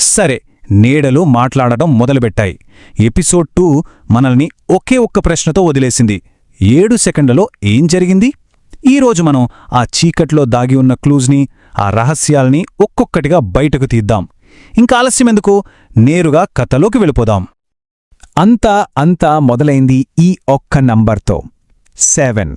సరే నీడలు మాట్లాడటం మొదలుపెట్టాయి. ఎపిసోడ్ టూ మనల్ని ఒకే ఒక్క ప్రశ్నతో వదిలేసింది. ఏడు సెకండ్లలో ఏం జరిగింది? ఈరోజు మనం ఆ చీకట్లో దాగి ఉన్న క్లూజ్ని ఆ రహస్యాల్ని ఒక్కొక్కటిగా బయటకు తీద్దాం. ఇంకా ఆలస్యమెందుకు నేరుగా కథలోకి వెళ్ళిపోదాం. అంతా అంతా మొదలైంది ఈ ఒక్క నంబర్తో. సెవెన్.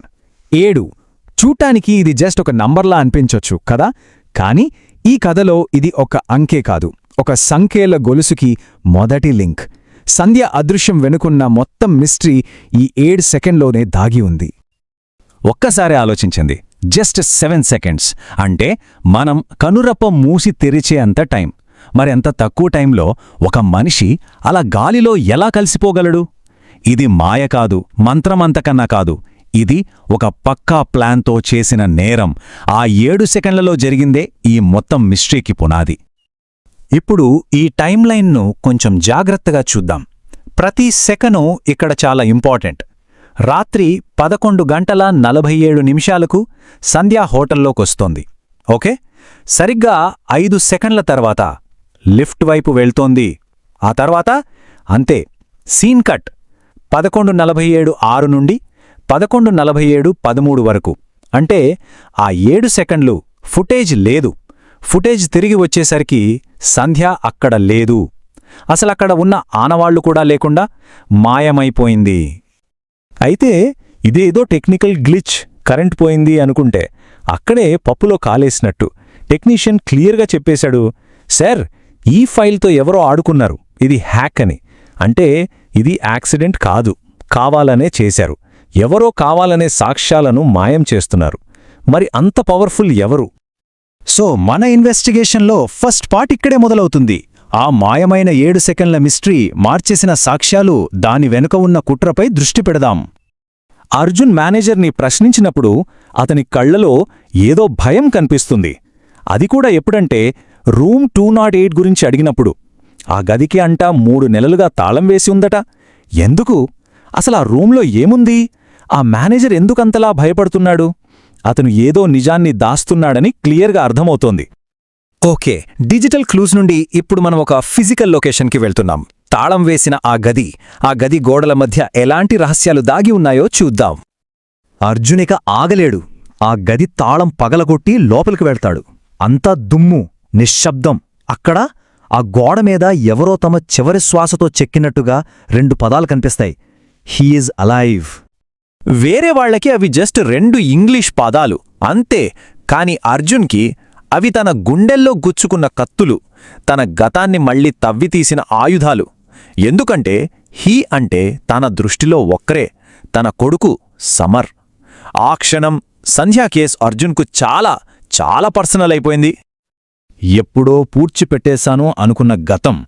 ఏడు. చూటానికి ఇది జస్ట్ ఒక నంబర్లా అనిపించొచ్చు కదా? కానీ ఈ కథలో ఇది ఒక అంకే కాదు. ఒక సంఖ్యల గొలుసుకి మొదటి లింక్. సంధ్య అదృశ్యం వెనుకున్న మొత్తం మిస్టరీ ఈ ఏడు సెకండ్లోనే దాగి ఉంది. ఒక్కసారి ఆలోచించండి. జస్ట్ సెవెన్ సెకండ్స్ అంటే మనం కనురప్ప మూసి తెరిచే అంత టైం మరెంత తక్కువ టైంలో ఒక మనిషి అలా గాలిలో ఎలా కలిసిపోగలడు? ఇది మాయ కాదు మంత్రమంతకన్నా కాదు. ఇది ఒక పక్కా ప్లాన్తో చేసిన నేరం. ఆ ఏడు సెకండ్లలో జరిగిందే ఈ మొత్తం మిస్టరీకి పునాది. ఇప్పుడు ఈ టైంలైన్ను కొంచెం జాగ్రత్తగా చూద్దాం. ప్రతి సెకను ఇక్కడ చాలా ఇంపార్టెంట్. రాత్రి పదకొండు గంటల నలభై ఏడు నిమిషాలకు సంధ్యా హోటల్లోకొస్తోంది. ఓకే? సరిగ్గా ఐదు సెకండ్ల తర్వాత లిఫ్ట్ వైపు వెళ్తోంది. ఆ తర్వాత అంతే సీన్ కట్. పదకొండు నలభై ఏడు ఆరు నుండి పదకొండు నలభై ఏడు పదమూడు వరకు. అంటే ఆ ఏడు సెకండ్లు ఫుటేజ్ లేదు. ఫుటేజ్ తిరిగి వచ్చేసరికి సంధ్య అక్కడ లేదు. అసలక్కడ ఉన్న ఆనవాళ్ళు కూడా లేకుండా మాయమైపోయింది. అయితే ఇదేదో టెక్నికల్ గ్లిచ్ కరెంట్ పోయింది అనుకుంటే అక్కడే పప్పులో కాలేసినట్టు. టెక్నీషియన్ క్లియర్గా చెప్పేశాడు సార్ ఈ ఫైల్తో ఎవరో ఆడుకున్నారు. ఇది హ్యాక్ అని. అంటే ఇది యాక్సిడెంట్ కాదు. కావాలనే చేశారు. ఎవరో కావాలనే సాక్ష్యాలను మాయం చేస్తున్నారు. మరి అంత పవర్ఫుల్ ఎవరు? సో మన ఇన్వెస్టిగేషన్లో ఫస్ట్ పార్ట్ ఇక్కడే మొదలవుతుంది. ఆ మాయమైన ఏడు సెకండ్ల మిస్టరీ మార్చేసిన సాక్ష్యాలు దాని వెనుక ఉన్న కుట్రపై దృష్టి పెడదాం. అర్జున్ మేనేజర్ని ప్రశ్నించినప్పుడు అతని కళ్ళలో ఏదో భయం కనిపిస్తుంది. అది కూడా ఎప్పుడంటే రూమ్ టూ నాట్ ఎయిట్ గురించి అడిగినప్పుడు. ఆ గదికి అంటా మూడు నెలలుగా తాళం వేసి ఉందట. ఎందుకు? అసలు ఆ రూంలో ఏముంది? ఆ మేనేజర్ ఎందుకంతలా భయపడుతున్నాడు? అతను ఏదో నిజాన్ని దాస్తున్నాడని క్లియర్గా అర్థమవుతోంది. ఓకే డిజిటల్ క్లూస్ నుండి ఇప్పుడు మనం ఒక ఫిజికల్ లొకేషన్కి వెళ్తున్నాం. తాళం వేసిన ఆ గది ఆ గది గోడల మధ్య ఎలాంటి రహస్యాలు దాగి ఉన్నాయో చూద్దాం. అర్జునిక ఆగలేడు. ఆ గది తాళం పగలగొట్టి లోపలికి వెళ్తాడు. అంతా దుమ్ము నిశ్శబ్దం. అక్కడ ఆ గోడ మీద ఎవరో తమ చివరి శ్వాసతో చెక్కినట్టుగా రెండు పదాలు కనిపిస్తాయి. హీఈజ్ అలైవ్ వేరే వాళ్ళకి అవి జస్ట్ రెండు ఇంగ్లీష్ పదాలు అంతే. కాని అర్జున్కి అవి తన గుండెల్లో గుచ్చుకున్న కత్తులు తన గతాన్ని మళ్ళీ తవ్వితీసిన ఆయుధాలు. ఎందుకంటే హీ అంటే తన దృష్టిలో ఒక్కరే తన కొడుకు సమర్. ఆ క్షణం సంధ్యా కేస్ అర్జున్కు చాలా చాలా పర్సనల్ అయిపోయింది. ఎప్పుడో పూడ్చిపెట్టేశాను అనుకున్న గతం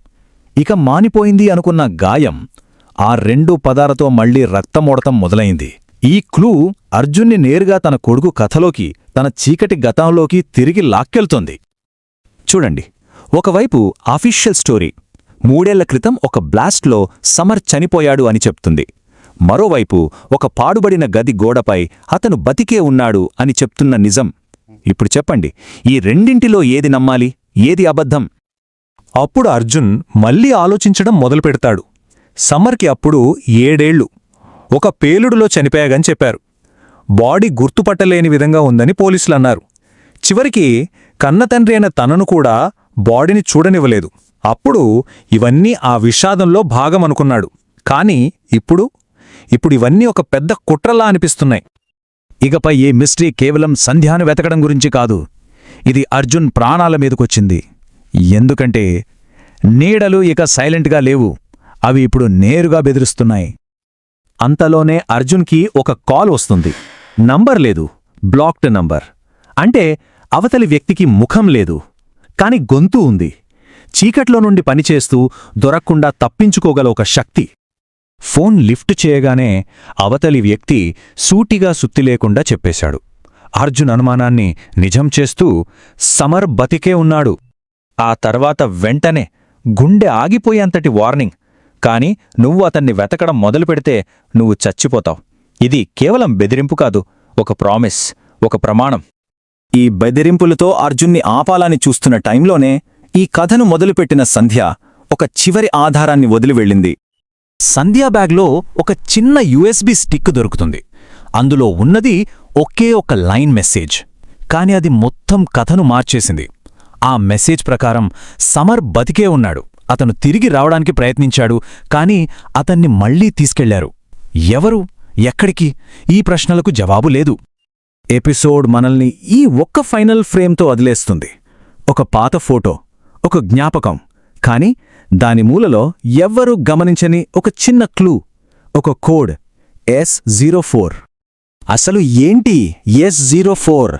ఇక మానిపోయింది అనుకున్న గాయం ఆ రెండు పదాలతో మళ్ళీ రక్తమోడతం మొదలైంది. ఈ క్లూ అర్జున్ని నేరుగా తన కొడుకు కథలోకి తన చీకటి గతంలోకి తిరిగి లాక్కెళ్తోంది. చూడండి. ఒకవైపు అఫీషియల్ స్టోరీ మూడేళ్ళ క్రితం ఒక బ్లాస్ట్లో సమర్ చనిపోయాడు అని చెప్తుంది. మరోవైపు ఒక పాడుబడిన గది గోడపై అతను బతికే ఉన్నాడు అని చెప్తున్న నిజం. ఇప్పుడు చెప్పండి ఈ రెండింటిలో ఏది నమ్మాలి ఏది అబద్ధం? అప్పుడు అర్జున్ మళ్ళీ ఆలోచించడం మొదలుపెడతాడు. సమర్కి అప్పుడు ఏడేళ్ళు ఒక పేలుడులో చనిపోయాగని చెప్పారు. బాడీ గుర్తుపట్టలేని విధంగా ఉందని పోలీసులన్నారు. చివరికి కన్నతండ్రి అయిన తనను కూడా బాడీని చూడనివ్వలేదు. అప్పుడు ఇవన్నీ ఆ విషాదంలో భాగమనుకున్నాడు కాని ఇప్పుడు ఇప్పుడు ఇవన్నీ ఒక పెద్ద కుట్రలా అనిపిస్తున్నాయి. ఇకపై ఈ మిస్టరీ కేవలం సంధ్యాను వెతకడం గురించి కాదు ఇది అర్జున్ ప్రాణాల మీదకొచ్చింది. ఎందుకంటే నీడలు ఇక సైలెంట్గా లేవు అవి ఇప్పుడు నేరుగా బెదిరిస్తున్నాయి. అంతలోనే అర్జున్కి ఒక కాల్ వస్తుంది. నంబర్ లేదు. Blocked number. అంటే అవతలి వ్యక్తికి ముఖం లేదు. కాని గొంతు ఉంది. చీకట్లో నుండి పనిచేస్తూ దొరక్కుండా తప్పించుకోగల ఒక శక్తి. ఫోన్ లిఫ్ట్ చేయగానే అవతలి వ్యక్తి సూటిగా సుత్తిలేకుండా చెప్పేశాడు. అర్జున్ అనుమానాన్ని నిజం చేస్తూ సమర్ బతికే ఉన్నాడు. ఆ తర్వాత వెంటనే గుండె ఆగిపోయేంతటి వార్నింగ్. కాని నువ్వు అతన్ని వెతకడం మొదలుపెడితే నువ్వు చచ్చిపోతావు. ఇది కేవలం బెదిరింపు కాదు ఒక ప్రామిస్ ఒక ప్రమాణం. ఈ బెదిరింపులతో అర్జున్ని ఆపాలని చూస్తున్న టైంలోనే ఈ కథను మొదలుపెట్టిన సంధ్య ఒక చివరి ఆధారాన్ని వదిలి వెళ్ళింది. సంధ్యా బ్యాగ్లో ఒక చిన్న యుఎస్బి స్టిక్ దొరుకుతుంది. అందులో ఉన్నది ఒకే ఒక లైన్ మెసేజ్. కాని అది మొత్తం కథను మార్చేసింది. ఆ మెసేజ్ ప్రకారం సమర్ బతికే ఉన్నాడు. అతను తిరిగి రావడానికి ప్రయత్నించాడు కాని అతన్ని మళ్ళీ తీసుకెళ్ళారు. ఎవరు? ఎక్కడికి? ఈ ప్రశ్నలకు జవాబు లేదు. ఎపిసోడ్ మనల్ని ఈ ఒక్క ఫైనల్ ఫ్రేమ్తో వదిలేస్తుంది. ఒక పాత ఫోటో ఒక జ్ఞాపకం కాని దాని మూలలో ఎవ్వరూ గమనించని ఒక చిన్న క్లూ ఒక కోడ్ ఎస్ జీరో ఫోర్. అసలు ఏంటి ఎస్ జీరో ఫోర్?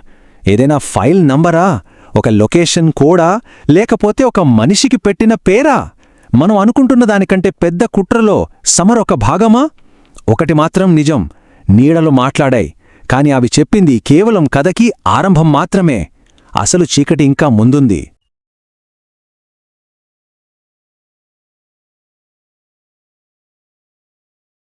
ఏదైనా ఫైల్ నంబరా? ఒక లొకేషన్ కూడా లేకపోతే ఒక మనిషికి పెట్టిన పేరా? మనం అనుకుంటున్న దానికంటే పెద్ద కుట్రలో సమర్ ఒక భాగమా? ఒకటి మాత్రం నిజం నీడలు మాట్లాడాయి కాని అవి చెప్పింది కేవలం కథకి ఆరంభం మాత్రమే. అసలు చీకటి ఇంకా ముందుంది.